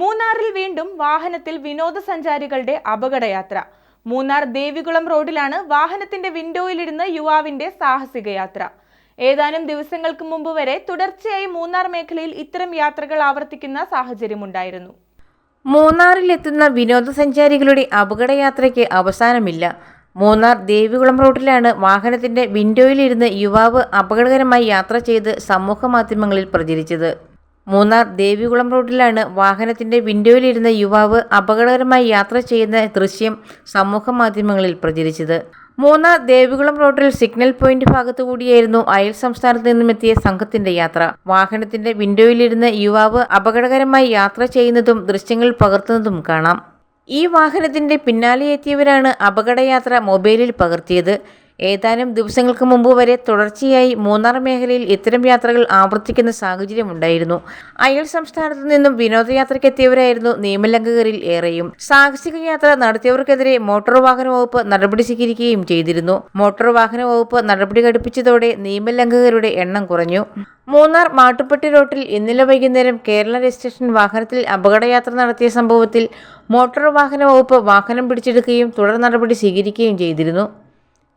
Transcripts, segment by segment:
മൂന്നാറിൽ വീണ്ടും വാഹനത്തിൽ വിനോദസഞ്ചാരികളുടെ അപകടയാത്ര. മൂന്നാർ ദേവികുളം റോഡിലാണ് വാഹനത്തിന്റെ വിൻഡോയിലിരുന്ന് യുവാവിന്റെ സാഹസിക യാത്ര ഏതാനും ദിവസങ്ങൾക്ക് മുമ്പ് വരെ തുടർച്ചയായി മൂന്നാർ മേഖലയിൽ ഇത്തരം യാത്രകൾ ആവർത്തിക്കുന്ന സാഹചര്യമുണ്ടായിരുന്നു. മൂന്നാറിലെത്തുന്ന വിനോദസഞ്ചാരികളുടെ അപകടയാത്രയ്ക്ക് അവസാനമില്ല. മൂന്നാർ ദേവികുളം റോഡിലാണ് വാഹനത്തിന്റെ വിൻഡോയിലിരുന്ന് യുവാവ് അപകടകരമായി യാത്ര ചെയ്ത് സമൂഹ മാധ്യമങ്ങളിൽ പ്രചരിച്ചത്. മൂന്നാർ ദേവികുളം റോഡിലാണ് വാഹനത്തിന്റെ വിൻഡോയിലിരുന്ന യുവാവ് അപകടകരമായി യാത്ര ചെയ്യുന്ന ദൃശ്യം സമൂഹ മാധ്യമങ്ങളിൽ പ്രചരിച്ചത്. മൂന്നാർ ദേവികുളം റോഡിൽ സിഗ്നൽ പോയിന്റ് ഭാഗത്തുകൂടിയായിരുന്നു അയൽ സംസ്ഥാനത്ത് നിന്നും എത്തിയ സംഘത്തിന്റെ യാത്ര. വാഹനത്തിന്റെ വിൻഡോയിലിരുന്ന് യുവാവ് അപകടകരമായി യാത്ര ചെയ്യുന്നതും ദൃശ്യങ്ങൾ പകർത്തുന്നതും കാണാം. ഈ വാഹനത്തിന്റെ പിന്നാലെ എത്തിയവരാണ് അപകടയാത്ര മൊബൈലിൽ പകർത്തിയത്. ഏതാനും ദിവസങ്ങൾക്ക് മുമ്പ് വരെ തുടർച്ചയായി മൂന്നാർ മേഖലയിൽ ഇത്തരം യാത്രകൾ ആവർത്തിക്കുന്ന സാഹചര്യമുണ്ടായിരുന്നു. അയൽ സംസ്ഥാനത്തു നിന്നും വിനോദയാത്രയ്ക്കെത്തിയവരായിരുന്നു നിയമലംഘകരിൽ ഏറെയും. സാഹസിക യാത്ര നടത്തിയവർക്കെതിരെ മോട്ടോർ വാഹന വകുപ്പ് നടപടി സ്വീകരിക്കുകയും ചെയ്തിരുന്നു. മോട്ടോർ വാഹന വകുപ്പ് നടപടി ഘടിപ്പിച്ചതോടെ നിയമലംഘകരുടെ എണ്ണം കുറഞ്ഞു. മൂന്നാർ മാട്ടുപ്പെട്ടി റോട്ടിൽ ഇന്നലെ വൈകുന്നേരം കേരള രജിസ്ട്രേഷൻ വാഹനത്തിൽ അപകടയാത്ര നടത്തിയ സംഭവത്തിൽ മോട്ടോർ വാഹന വകുപ്പ് വാഹനം പിടിച്ചെടുക്കുകയും തുടർ നടപടി സ്വീകരിക്കുകയും ചെയ്തിരുന്നു.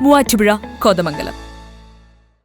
Muvattupuzha Kothamangalam.